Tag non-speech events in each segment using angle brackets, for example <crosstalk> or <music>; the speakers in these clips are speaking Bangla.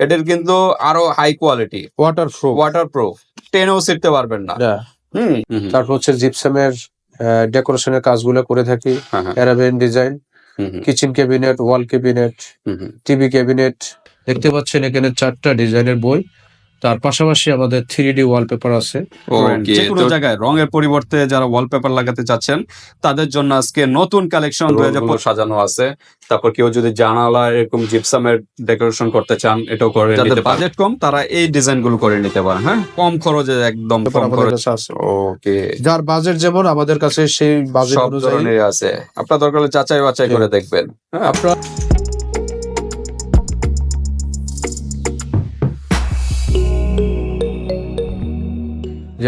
এটার কিন্তু আরও high quality waterproof waterproof টেনেও শিখতে পারবেন না। হুম। হুম, হুম, তারপর হচ্ছে জিপসামের ডেকোরেশনের কাজগুলো করে থাকি। Arabian design kitchen cabinet wall cabinet hmm, hmm. TV cabinet দেখতে পাচ্ছেন এখানে চারটা ডিজাইনের বই। তার পাশাপাশি আমাদের থ্রি ডি ওয়ালপেপার আছে। যে কোনো জায়গায় রঙের পরিবর্তে যারা ওয়ালপেপার লাগাতে চাচ্ছেন তাদের জন্য আজকে নতুন কালেকশন সাজানো আছে। তারপর কেউ যদি জানালা এরকম জিপসামের ডেকোরেশন করতে চান এটাও করে যাদের বাজেট কম তারা এই ডিজাইনগুলো করে নিতে পারে হ্যাঁ? কম খরচে একদম কম খরচ। আছে। ওকে যার বাজেট যেমন আমাদের কাছে সেই বাজেট অনুযায়ী আছে। আপনার দরকার হলে যাচাই বাছাই করে দেখবেন। হ্যাঁ আপনার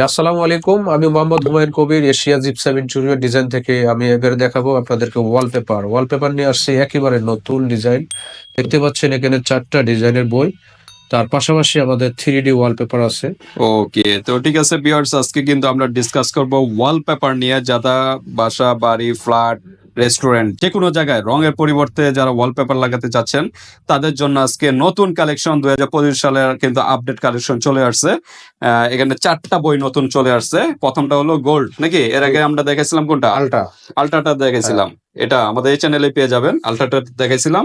আসসালামু আলাইকুম, আমি Mohammad Humayun Kabir, Asia gypsum interior design থেকে আমি এবারে দেখাবো আপনাদেরকে ওয়ালপেপার ওয়ালপেপার নিয়ে আসছে একেবারে নতুন ডিজাইন। দেখতে পাচ্ছেন এখানে চারটা ডিজাইনের বই। তার পাশাপাশি আমাদের থ্রি ডি ওয়ালপেপার আছে। ওকে, তো ঠিক আছে বিয়ার্স আজকে কিন্তু আমরা ডিসকাস করব ওয়ালপেপার নিয়ে। যারা বাসা, বাড়ি ফ্ল্যাট রেস্টুরেন্ট যে কোনো জায়গায় রঙের পরিবর্তে যারা ওয়ালপেপার লাগাতে চাচ্ছেন তাদের জন্য আজকে নতুন কালেকশন দুই হাজার পঁচিশ সালের কিন্তু আপডেট কালেকশন চলে আসছে। এখানে চারটা বই নতুন চলে আসছে। প্রথমটা হলো গোল্ড নাকি? এর আগে আমরা দেখেছিলাম কোনটা? আলটা আলট্রাটা দেখেছিলাম। এটা আমাদের এই চ্যানেলে পেয়ে যাবেন। আলট্রাটা দেখেছিলাম।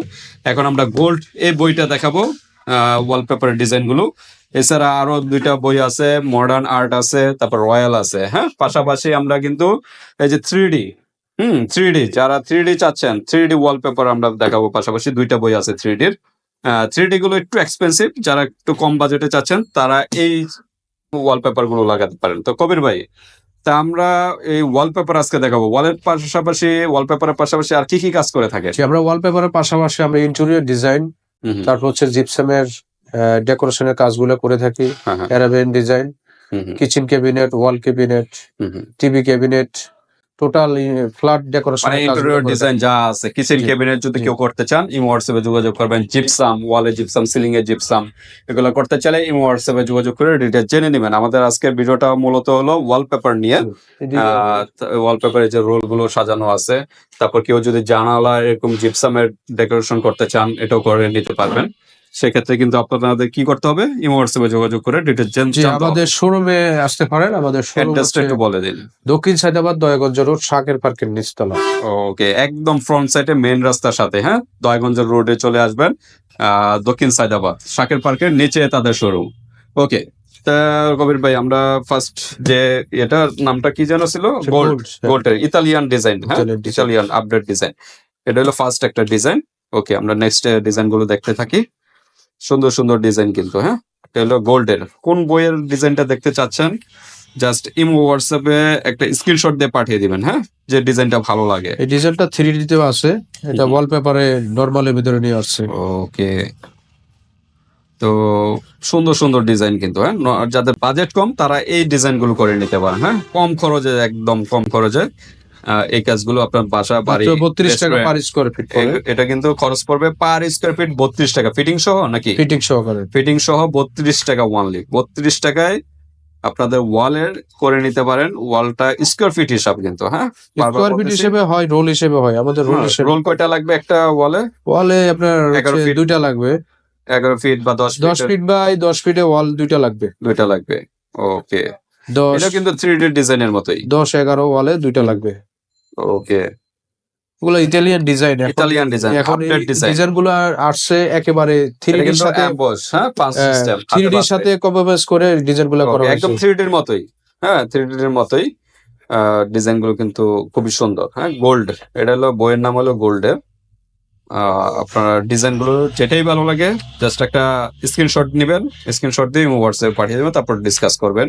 এখন আমরা গোল্ড এই বইটা দেখাবো ওয়ালপেপার ডিজাইনগুলো এছাড়া আরও দুইটা বই আছে মডার্ন আর্ট আছে তারপর রয়্যাল আছে হ্যাঁ? পাশাপাশি আমরা কিন্তু এই যে থ্রি ডি হুম থ্রি যারা থ্রি ডি চাচ্ছেন থ্রি ওয়ালপেপার আমরা দেখাবো পাশাপাশি দুইটা বই আছে থ্রি ডির থ্রি ডি গুলো একটু এক্সপেন্সিভ যারা একটু কম বাজেটে চাচ্ছেন তারা এই ওয়ালপেপারগুলো লাগাতে পারেন। তো কবির ভাই তা আমরা এই ওয়ালপেপার আজকে দেখাবো। ওয়ালের পাশাপাশি ওয়ালপেপারের পাশাপাশি আর কি কি কাজ করে থাকে? আমরা ওয়ালপেপারের পাশাপাশি আমরা ইন্টেরিয়র ডিজাইন তারপর হচ্ছে জিপসামের ডেকোরেশনের কাজগুলো করে থাকি। Arabian design kitchen cabinet wall cabinet. TV cabinet total flat decoration interior design যা আছে কিচেন। ক্যাবিনেট যদি কেউ করতে চান ইমো হোয়াটসঅ্যাপে যোগাযোগ করবেন জিপসাম ওয়ালে জিপসাম সিলিং এ জিপসাম এগুলো করতে চাইলে ইমো হোয়াটসঅ্যাপে যোগাযোগ করে ডিটেল জেনে নেবেন। আমাদের আজকের ভিডিওটা মূলত হলো ওয়ালপেপার নিয়ে। ওয়ালপেপারে যে রোলগুলো সাজানো আছে তারপর কেউ যদি জানালা এরকম জিপসামের ডেকোরেশন করতে চান এটাও করে নিতে পারবেন। সেক্ষেত্রে কিন্তু আপনাদের কি করতে হবে? ইমো হোয়াটসঅ্যাপে যোগাযোগ করে ডিটেল জি আমাদের শোরুমে আসতে পারেন আমাদের অ্যাড্রেসটা একটু বলে দিন। দক্ষিণ সাইদাবাদ দয়াগঞ্জ রোড শাকের পার্কের নিচতলা। ওকে একদম ফ্রন্ট সাইডে মেইন রাস্তার সাথে হ্যাঁ? দয়গঞ্জের রোডে চলে আসবেন দক্ষিণ সাইদাবাদ শাকের পার্কের নিচে তাদের শোরুম ওকে কবির ভাই আমরা ফার্স্ট যে এটার নামটা কি যেন ছিল? গোল্ড গোল্ডের ইতালিয়ান ডিজাইন হ্যাঁ? ইতালিয়ান আপডেট ডিজাইন এটা হলো ফার্স্ট একটা ডিজাইন ওকে আমরা নেক্সট ডিজাইনগুলো দেখতে থাকি। সুন্দর সুন্দর ডিজাইন কিন্তু হ্যাঁ? এটা হলো গোল্ডের কোন বইয়ের ডিজাইনটা দেখতে চাচ্ছেন? জাস্ট ইমো হোয়াটসঅ্যাপে একটা স্ক্রিনশট দিয়ে পাঠিয়ে দিবেন হ্যাঁ? যে ডিজাইনটা ভালো লাগে। এই ডিজাইনটা থ্রি ডিতেও আছে। এটা। ওয়ালপেপারে নর্মালের ভিতরে নিয়ে আসছে। ওকে তো সুন্দর সুন্দর ডিজাইন কিন্তু হ্যাঁ? যাদের বাজেট কম তারা এই ডিজাইনগুলো করে নিতে পারেন হ্যাঁ? কম খরচে একদম কম খরচে। এই কাজগুলো আপনার বাসা বাড়ি বত্রিশ টাকা পার স্কোয়ার ফিট এটা কিন্তু খরচ পড়বে পার স্কোয়ার ফিট বত্রিশ টাকা। ফিটিং সহ নাকি? ফিটিং সহকারে ফিটিং সহ বত্রিশ টাকা ওয়ানলি বত্রিশ টাকায় আপনাদের ওয়ালের করে নিতে পারেন। ওয়ালটা স্কোয়ার ফিট হিসাব কিন্তু হ্যাঁ? স্কোয়ার ফিট হিসেবে হয় রোল হিসেবে হয়। আমাদের রোল হ্যাঁ, হিসেবে রোল কয়টা লাগবে একটা ওয়ালে? ওয়ালে আপনার এগারো feet। দুইটা লাগবে। এগারো ফিট বা দশ দশ ফিট ফিট বাই দশ ফিটে ওয়াল দুইটা লাগবে। দুইটা লাগবে। ওকে দশ এটা কিন্তু থ্রি ডি ডিজাইনের মতোই। দশ এগারো ওয়ালে দুইটা লাগবে। ওকে। ওগুলো ইটালিয়ান ডিজাইন ইতালিয়ান ডিজাইন এখন ডিজাইনগুলো আসছে একেবারে থ্রি ডির সাথে হ্যাঁ পাঁচ সিস্টেম থ্রি ডির সাথে কম্প্রোমাইজ করে ডিজাইনগুলো করা একদম থ্রি ডির মতোই হ্যাঁ থ্রি ডির মতোই। ডিজাইনগুলো কিন্তু খুবই সুন্দর হ্যাঁ গোল্ড এটা হলো বইয়ের নাম হলো গোল্ডের আপনার ডিজাইনগুলো যেটাই ভালো লাগে জাস্ট একটা স্ক্রিনশট নেবেন স্ক্রিনশট দিয়ে হোয়াটসঅ্যাপ পাঠিয়ে দেবেন তারপর ডিসকাস করবেন।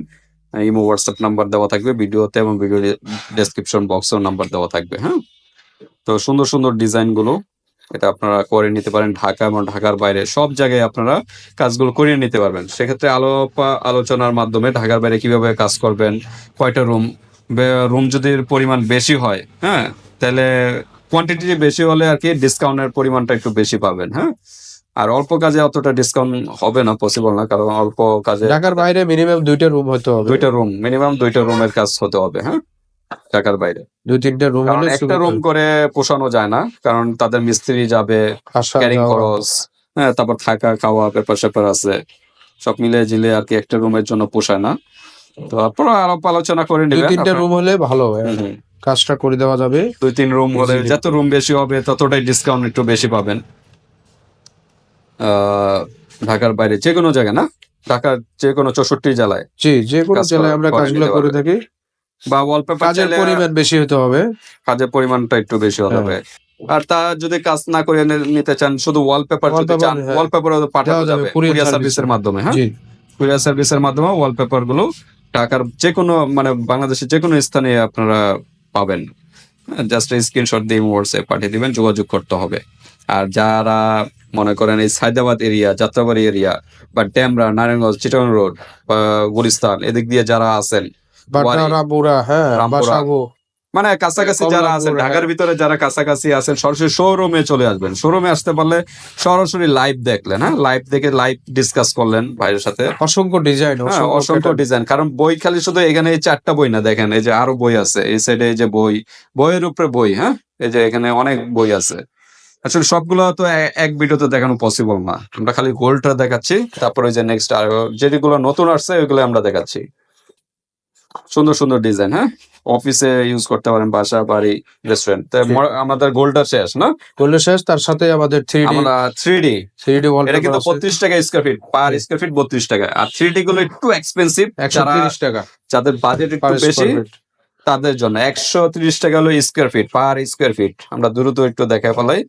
ইমো হোয়াটসঅ্যাপ নাম্বার দেওয়া থাকবে ভিডিওতে এবং ভিডিও ডেসক্রিপশন বক্সেও নাম্বার দেওয়া থাকবে হ্যাঁ? তো সুন্দর সুন্দর ডিজাইনগুলো এটা আপনারা করে নিতে পারেন ঢাকা এবং ঢাকার বাইরে। সব জায়গায় আপনারা কাজগুলো করিয়ে নিতে পারবেন। সেক্ষেত্রে আলো, আলোচনার মাধ্যমে ঢাকার বাইরে কীভাবে কাজ করবেন, কয়টা রুম রুম যদি পরিমাণ বেশি হয় হ্যাঁ? তাহলে কোয়ান্টিটি বেশি হলে আর কি ডিসকাউন্টের পরিমাণটা একটু বেশি পাবেন হ্যাঁ? আর অল্প কাজে অতটা ডিসকাউন্ট হবে না পসিবল না কারণ অল্প কাজে ঢাকার বাইরে মিনিমাম দুইটা রুম হতে হবে। দুইটা রুম মিনিমাম দুইটা রুমের কাজ হতে হবে হ্যাঁ? ঢাকার বাইরে। দুই তিনটা রুম কারণ হলে একটা রুম করে পোষানো যায় না কারণ তাদের মিস্ত্রি যাবে ক্যারিং খরচ হ্যাঁ তারপর থাকা খাওয়া পেপার সেপার আছে। সব মিলে জিলে আর কি একটা রুমের জন্য পোষায় না। তো তারপর আলাপ আলোচনা করে দুই নেবেন তিনটা রুম হলে ভালো হয়। কাজটা করে দেওয়া যাবে। দুই তিন রুম হলে যত রুম বেশি হবে ততটাই ডিসকাউন্ট একটু বেশি পাবেন। ঢাকার বাইরে যে কোনো জায়গায় না? ঢাকার যে কোনো চৌষট্টি জেলায় জি যে কোনো জেলায় আমরা কাজগুলো করে থাকি। বা ওয়ালপেপার কাজের পরিমাণ বেশি হতে হবে। কাজের পরিমাণটা একটু বেশি হতে হ্যাঁ। হবে আর তা যদি কাজ না করে নিতে চান শুধু ওয়ালপেপার যদি চান হ্যাঁ। ওয়ালপেপার পাঠানো দেওয়া যাবে, কুরিয়ার সার্ভিসের মাধ্যমে হ্যাঁ? কুরিয়ার সার্ভিসের মাধ্যমে ওয়ালপেপারগুলো ঢাকার যে কোনো মানে বাংলাদেশের যে কোনো স্থানে আপনারা পাবেন। জাস্ট স্ক্রিনশট দিয়ে হোয়াটসঅ্যাপ পাঠিয়ে দিবেন যোগাযোগ করতে হবে। আর যারা মনে করেন এই সায়দাবাদ এরিয়া যাত্রাবাড়ি এরিয়া বা ড্যামরা নারায়ণগঞ্জ চিটন রোড বা গুলিস্তান এদিক দিয়ে যারা আছেন হ্যাঁ মানে কাছাকাছি যারা আছেন হ্যাঁ। ঢাকার ভিতরে যারা কাছাকাছি আছেন সরাসরি শোরুমে চলে আসবেন। শোরুমে আসতে পারলে সরাসরি লাইভ দেখলেন হ্যাঁ? লাইভ দেখে লাইভ ডিসকাস করলেন ভাইয়ের সাথে। অসংখ্য ডিজাইন হ্যাঁ, অসংখ্য ডিজাইন কারণ বই খালি শুধু এখানে এই চারটা বই না দেখেন এই যে আরও বই আছে এই সাইডে এই যে বই বইয়ের উপরে বই হ্যাঁ? এই যে এখানে অনেক বই আছে। আসলে সবগুলো তো এক ভিডিওতে দেখানো পসিবল না। আমরা খালি গোল্ডটা দেখাচ্ছি তারপরে যে নেক্সট আর যেগুলো নতুন আসছে ওইগুলো আমরা দেখাচ্ছি। সুন্দর সুন্দর ডিজাইন হ্যাঁ? অফিসে ইউজ করতে পারেন বাসা বাড়ি রেস্টুরেন্ট আমাদের গোল্ডটা শেষ না? করলে শেষ তার সাথে আমাদের থ্রি আমরা থ্রি ডি থ্রি ডি এটা কিন্তু বত্রিশ টাকা square feet per square feet বত্রিশ টাকা। আর থ্রি ডি গুলো একটু এক্সপেন্সিভ একশো টাকা। যাদের বাজেট একটু বেশি। তাদের জন্য। একশো তিরিশ টাকা হলো square feet per square feet আমরা দ্রুত একটু দেখা ফেলাই।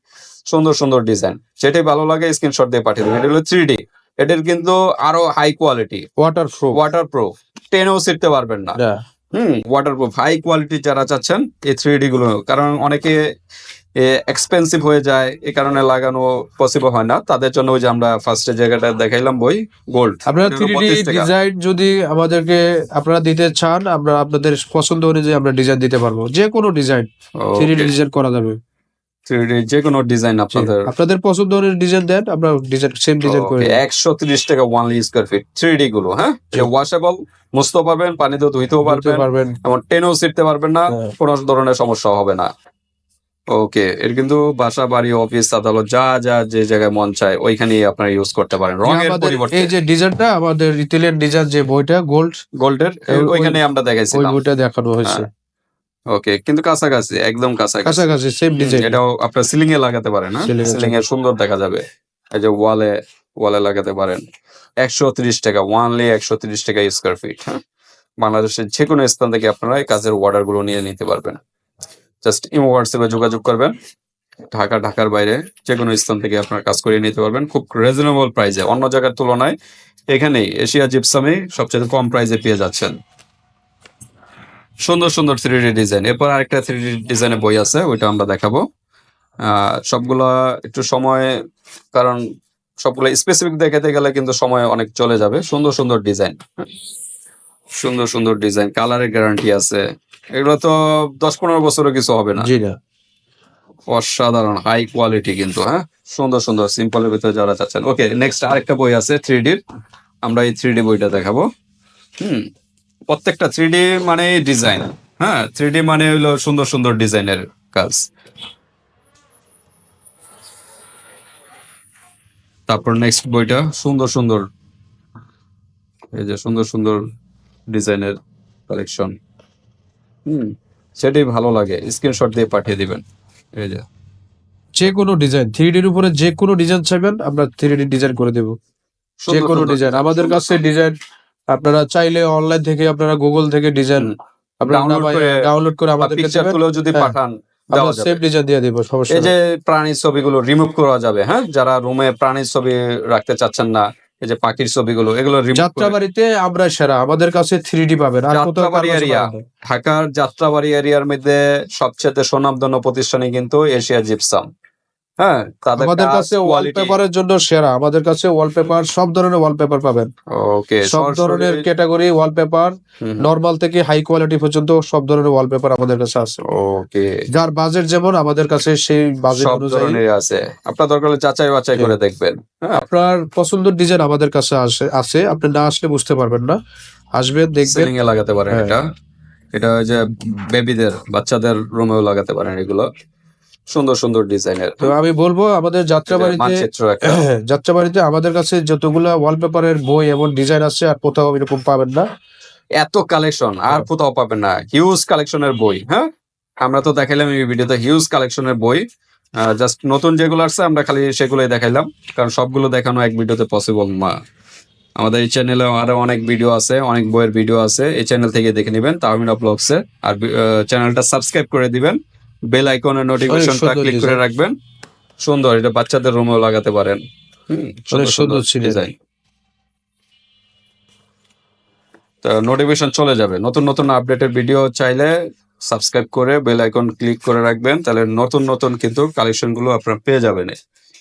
সুন্দর সুন্দর ডিজাইন সেটাই ভালো লাগে স্ক্রিনশট দিয়ে পাঠিয়ে দেবেন। এটা হলো থ্রি ডি এটার কিন্তু আরও high quality waterproof waterproof টেনেও শিখতে পারবেন না। হুম ওয়াটার প্রুফ হাই কোয়ালিটি যারা চাচ্ছেন এই থ্রি ডি গুলো। কারণ অনেকে এক্সপেন্সিভ হয়ে যায় এই কারণে লাগানো পসিবল হয় না। তাদের জন্য ওই যে আমরা ফার্স্টে জায়গাটা দেখাইলাম বই গোল্ড আপনারা থ্রি ডি ডিজাইন যদি আমাদেরকে আপনারা দিতে চান আমরা আপনাদের পছন্দ অনুযায়ী আমরা ডিজাইন দিতে পারব। যে কোনো ডিজাইন থ্রি ডি ডিজাইন করা যাবে। যে কোনো ডিজাইন আপনাদের। আপনাদের পছন্দ অনুযায়ী ডিজাইন দেন আমরা ডিজাইন সেম ডিজাইন করে দেব। একশো তিরিশ টাকা only square feet three D গুলো হ্যাঁ? যে ওয়াশেবল মুছতে পারবেন পানিতে ধুইতেও পারবেন। পারবেন। এমন টেনেও শিখতে পারবেন না হ্যাঁ। কোনো ধরনের সমস্যা হবে না। ওকে এর কিন্তু বাসা বাড়ি অফিস আদালত যা যা যে জায়গায় মন চায় ওইখানেই আপনারা ইউজ করতে পারেন। রঙের পরিবর্তে এই যে ডিজাইনটা আমাদের ইতালিয়ান ডিজাইন যে বইটা গোল্ড গোল্ডের ওই- ওইখানে আমরা ওই বইটা দেখানো হয়েছে। ওকে কিন্তু কাছাকাছি একদম কাছাকাছি। কাছাকাছি সেম ডিজাইন এটাও আপনার সিলিং এ লাগাতে পারেন হ্যাঁ? Ceiling এ সিলিং এ সুন্দর দেখা যাবে। এই যে ওয়ালে ওয়ালে লাগাতে পারেন। একশো তিরিশ টাকা ওয়ানলি একশো তিরিশ টাকা স্কোয়ার ফিট হ্যাঁ? বাংলাদেশের যে কোনো স্থান থেকে আপনারা এই কাজের অর্ডারগুলো নিয়ে নিতে পারবেন। জাস্ট ইমো হোয়াটসঅ্যাপে যোগাযোগ করবেন। ঢাকা, ঢাকার বাইরে যে কোনো স্থান থেকে আপনার কাজ করিয়ে নিতে পারবেন। খুব রিজনেবল প্রাইসে অন্য জায়গার তুলনায় এখানেই এশিয়া জিপসামে সবচেয়ে কম প্রাইসে পেয়ে যাচ্ছেন। সুন্দর সুন্দর থ্রি ডি ডিজাইন এরপর আরেকটা থ্রি ডি ডিজাইনের বই আছে, ওইটা আমরা দেখাবো। সবগুলা একটু সময়, কারণ সবগুলো স্পেসিফিক দেখাতে গেলে কিন্তু সময় অনেক চলে যাবে। সুন্দর সুন্দর ডিজাইন সুন্দর সুন্দর ডিজাইন কালারের গ্যারান্টি আছে। এগুলো তো দশ পনেরো বছরও কিছু হবে না। জি না। অসাধারণ হাই কোয়ালিটি কিন্তু হ্যাঁ? সুন্দর সুন্দর সিম্পলের ভিতরে যারা চাচ্ছেন। ওকে নেক্সট আরেকটা বই আছে থ্রি ডির আমরা এই থ্রি ডি বইটা দেখাবো। হুম প্রত্যেকটা থ্রি ডি মানে ডিজাইন হ্যাঁ? থ্রি ডি মানে হলো সুন্দর সুন্দর ডিজাইনের কাজ। তারপর নেক্সট বইটা সুন্দর সুন্দর। এই যে সুন্দর সুন্দর ডিজাইনের কালেকশন হুম সেটাই ভালো লাগে। স্ক্রিনশট দিয়ে পাঠিয়ে দিবেন। এই যে। যে কোনো ডিজাইন থ্রি ডির উপরে যে কোনো ডিজাইন চাইবেন আমরা থ্রি ডি ডিজাইন করে দেব। যে কোনো ডিজাইন আমাদের কাছে ডিজাইন আপনারা চাইলে অনলাইন থেকে আপনারা গুগল থেকে ডিজাইন আপনারা ডাউনলোড করে বা আমাদেরকে পিকচার তুলেও যদি হ্যাঁ, পাঠান আমরা ডিজাইন দিয়ে দেবো সমস্যা এই যে প্রাণীর ছবিগুলো রিমুভ করা যাবে হ্যাঁ? যারা রুমে প্রাণীর ছবি রাখতে চাচ্ছেন না এই যে পাখির ছবিগুলো এগুলো যাত্রাবাড়িতে আমরা সেরা আমাদের কাছে থ্রি ডি পাবেন যাত্রাবাড়ি না। ঢাকার যাত্রাবাড়ি এরিয়ার মধ্যে সবচেয়ে সুনামধন্য প্রতিষ্ঠানে কিন্তু এশিয়া জিপসাম হ্যাঁ আমাদের কাছে ওয়ালপেপারের জন্য সেরা। আমাদের কাছে ওয়ালপেপার সব ধরনের ওয়ালপেপার পাবেন। ওকে সব ধরনের ক্যাটাগরি ওয়ালপেপার নরমাল থেকে হাই কোয়ালিটি পর্যন্ত সব ধরনের ওয়ালপেপার আমাদের কাছে আছে। ওকে যার বাজেট যেমন আমাদের কাছে সেই বাজেট অনুযায়ী আছে। আপনার দরকার হলে যাচাই বাছাই করে দেখবেন। হ্যাঁ আপনার পছন্দের ডিজাইন আমাদের কাছে আসে আছে। আপনি না আসলে বুঝতে পারবেন না। আসবেন দেখবেন। এ লাগাতে পারেন হ্যাঁ। এটা। এটা ওই যে বেবিদের বাচ্চাদের রুমেও লাগাতে পারেন এগুলো। সুন্দর সুন্দর ডিজাইনের। তো আমি বলব আমাদের যাত্রাবাড়িতে <clears throat> যাত্রাবাড়িতে আমাদের কাছে যতগুলা ওয়ালপেপারের বই এবং ডিজাইন আছে আর কোথাও এরকম পাবেন না। এত কালেকশন আর কোথাও পাবেন না। হিউজ কালেকশনের বই হ্যাঁ? আমরা তো দেখাইলাম এই ভিডিওতে হিউজ কালেকশনের বই। জাস্ট নতুন যেগুলো আসছে আমরা খালি সেগুলোই দেখাইলাম। কারণ সবগুলো দেখানো এক ভিডিওতে পসিবল না। আমাদের এই চ্যানেলে আরও অনেক ভিডিও আছে অনেক বইয়ের ভিডিও আছে। এই চ্যানেল থেকে দেখে নেবেন তাহমিনা ব্লগসে আর চ্যানেলটা সাবস্ক্রাইব করে দিবেন। বেল আইকনের নোটিফিকেশনটা ক্লিক করে রাখবেন। সুন্দর এটা বাচ্চাদের রুমেও লাগাতে পারেন। সুন্দর ছিল। ডিজাইন তো নোটিফিকেশন চলে যাবে। নতুন নতুন আপডেটের ভিডিও চাইলে সাবস্ক্রাইব করে বেল আইকন ক্লিক করে রাখবেন। তাহলে নতুন নতুন কিন্তু কালেকশনগুলো আপনারা পেয়ে যাবেন।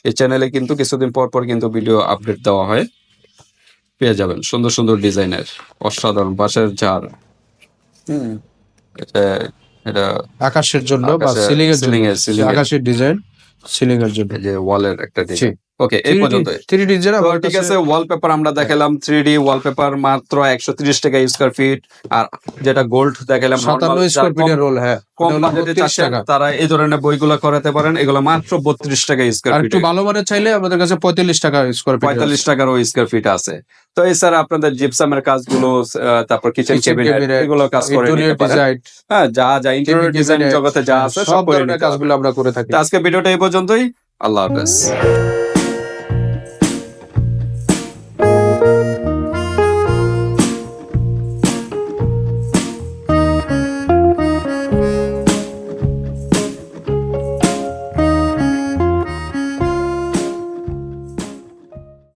এই চ্যানেলে কিন্তু কিছুদিন পর পর কিন্তু ভিডিও আপডেট দেওয়া হয়। পেয়ে যাবেন। সুন্দর সুন্দর ডিজাইনের অসাধারণ বাঁশের ঝাড়। হুম। এটা এটা আকাশের জন্য বা সিলিং এর সিলিং জন্য আকাশের ডিজাইন সিলিং এর জন্য যে ওয়ালের একটা। ডিজাইন ওকে এই পর্যন্ত থ্রি তো আমার ঠিক আছে ওয়ালপেপার আমরা দেখালাম থ্রি ডি ওয়ালপেপার মাত্র একশো তিরিশ টাকা স্কোয়ার ফিট আর যেটা গোল্ড দেখালাম সাতান্ন স্কোয়ার ফিটের রোল হ্যাঁ কম এটা হলো বাজেটে 32 চাচ্ছেন টাকা। তারা এই ধরনের বইগুলো করাতে পারেন। এগুলো মাত্র বত্রিশ টাকা স্কোয়ার ফিট একটু ভালো মানের চাইলে আমাদের কাছে পঁয়তাল্লিশ টাকা স্কোয়ার ফিট পঁয়তাল্লিশ টাকার ওই স্কোয়ার ফিট আছে। তো এছাড়া আপনাদের জিপসামের কাজগুলো তারপর কিচেন এগুলো কাজ করে হ্যাঁ যা যা ইন্টেরিয়র ডিজাইন জগতে যা আছে সব সব ধরনের কাজগুলো আমরা করে থাকি। আজকে ভিডিওটা এই পর্যন্তই। আল্লাহ হাফেজ।